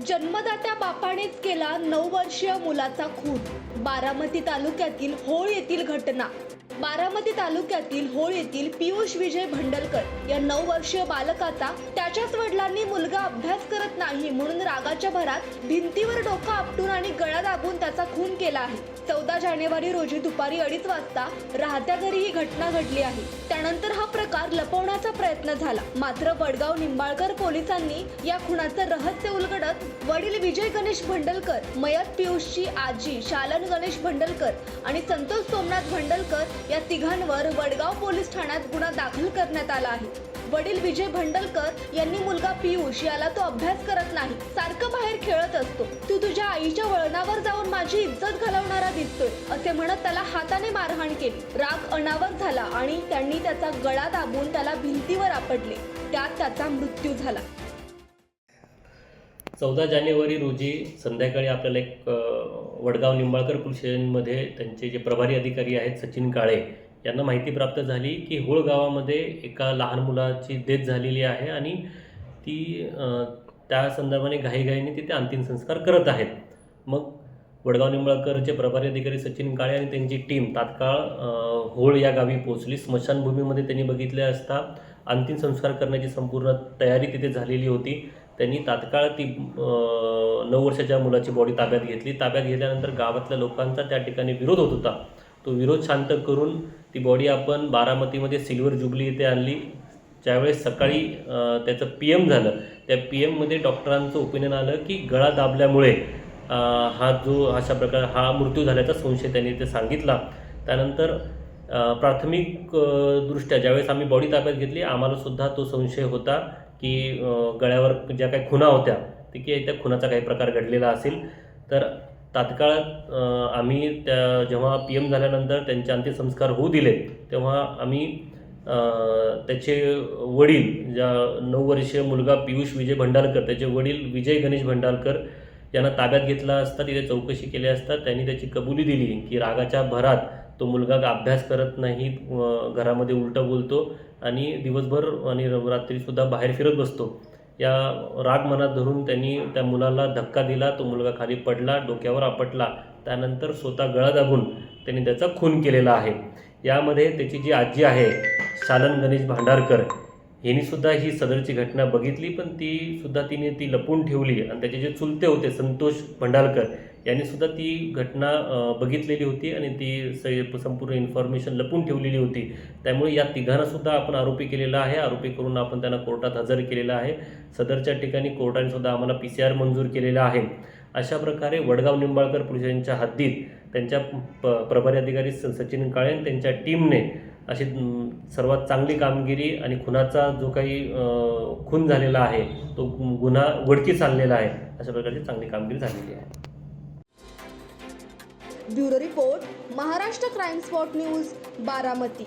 जन्मदात्या बापानेच केला नऊ वर्षीय मुलाचा खून. बारामती तालुक्यातील होळ येथील घटना. बारामती तालुक्यातील होळ येथील पियुष विजय भंडलकर या नऊ वर्षीय बालकाचा त्याच्याच वडिलांनी मुलगा अभ्यास करत नाही म्हणून रागाच्या भरात भिंतीवर डोकं आपटून आणि गळा दाबून त्याचा खून केला आहे. चौदा जानेवारी रोजी दुपारी अडीच वाजता राहत्या घरी ही घटना घडली आहे. त्यानंतर हा प्रकार लपवण्याचा प्रयत्न झाला. मात्र वडगाव निंबाळकर पोलिसांनी या खुनाचं रहस्य उलगडत वडील विजय गणेश भंडलकर मयत पियुषची आजी शालन गणेश भंडलकर आणि संतोष सोमनाथ भंडलकर या तिघांवर वडगाव पोलीस ठाण्यात गुन्हा दाखल करण्यात आला आहे. वडील विजय भंडलकर यांनी मुलगा पियुष याला तो अभ्यास करत नाही सारखं बाहेर खेळत असतो. तू तुझ्या आईच्या वळणावर जाऊन माझी इज्जत घालवणारा दिसतोय असे म्हणत त्याला हाताने मारहाण केली. राग अनावर झाला आणि त्यांनी त्याचा गळा दाबून त्याला भिंतीवर आपटले. त्यात त्याचा मृत्यू झाला. चौदा जानेवारी रोजी संध्याकाळी आपल्याला एक वडगाव निंबाळकर पोलीस स्टेशनमध्ये त्यांचे जे प्रभारी अधिकारी आहेत सचिन काळे यांना माहिती प्राप्त झाली की होळ गावामध्ये एका लहान मुलाची डेथ झालेली आहे आणि ती त्या संदर्भाने घाईघाईने तिथे अंतिम संस्कार करत आहेत. मग वडगाव निंबाळकरचे प्रभारी अधिकारी सचिन काळे आणि त्यांची टीम तात्काळ होळ या गावी पोहोचली. स्मशानभूमीमध्ये त्यांनी बघितले असता अंतिम संस्कार करण्याची संपूर्ण तयारी तिथे झालेली होती. त्यांनी तात्काळ ती नऊ वर्षाच्या मुलाची बॉडी ताब्यात घेतली. ताब्यात घेतल्यानंतर गावातल्या लोकांचा त्या ठिकाणी विरोध होत होता. तो विरोध शांत करून ती बॉडी आपण बारामतीमध्ये सिल्वर जुबली इथे आणली. ज्यावेळेस सकाळी त्याचं पी एम झालं. त्या पी एममध्ये डॉक्टरांचं ओपिनियन आलं की गळा दाबल्यामुळे हा जो अशा प्रकार हा मृत्यू झाल्याचा संशय त्यांनी ते सांगितला. त्यानंतर प्राथमिक दृष्ट्या ज्यावेळेस आम्ही बॉडी ताब्यात घेतली आम्हाला सुद्धा तो संशय होता. की गळ्यावर ज्या काही खुणा होत्या ते की त्या खुनाचा काही प्रकार घडलेला असेल तर तात्काळ आम्ही त्या जेव्हा पी एम झाल्यानंतर त्यांचे अंत्यसंस्कार होऊ दिले तेव्हा आम्ही त्याचे वडील ज्या नऊ वर्षीय मुलगा पियुष विजय भंडारकर त्याचे वडील विजय गणेश भंडारकर यांना ताब्यात घेतला असता तिथे चौकशी केली असता त्यांनी त्याची कबुली दिली की रागाच्या भरात तो मुलगा अभ्यास करत नाही घरामध्ये उलटं बोलतो आणि दिवसभर आणि रात्रीसुद्धा बाहेर फिरत बसतो. या राग मनात धरून त्यांनी त्या मुलाला धक्का दिला तो मुलगा खाली पडला डोक्यावर आपटला त्यानंतर स्वतः गळा दाबून त्यांनी त्याचा खून केलेला आहे. यामध्ये त्याची जी आजी आहे शालन गणेश भांडारकर सुद्धा ही सदरची घटना बघितली पण ती सुद्धा तिने ती लपून ठेवली आणि त्याचे जे चुलते होते संतोष भंडारकर यांनी सुद्धा ती घटना बघितलेली होती आणि ती स संपूर्ण इन्फॉर्मेशन लपून ठेवलेली होती. त्यामुळे या तिघांना सुद्धा आपण आरोपी केलेला आहे. आरोपी करून आपण त्यांना कोर्टात हजर केलेला आहे. सदरच्या ठिकाणी कोर्टाने सुद्धा आम्हाला पी सी आर मंजूर केलेला आहे. अशा प्रकारे वडगाव निंबाळकर पोलिसांच्या हद्दीत त्यांच्या प प्रभारी अधिकारी स सचिन काळे आणि त्यांच्या टीमने अशी सर्वात चांगली कामगिरी आणि खुनाचा जो काही खून झालेला आहे तो गुन्हा उघडकीस आणलेला आहे. अशा प्रकारची चांगली कामगिरी झालेली आहे. Bureau report Maharashtra crime spot news Baramati.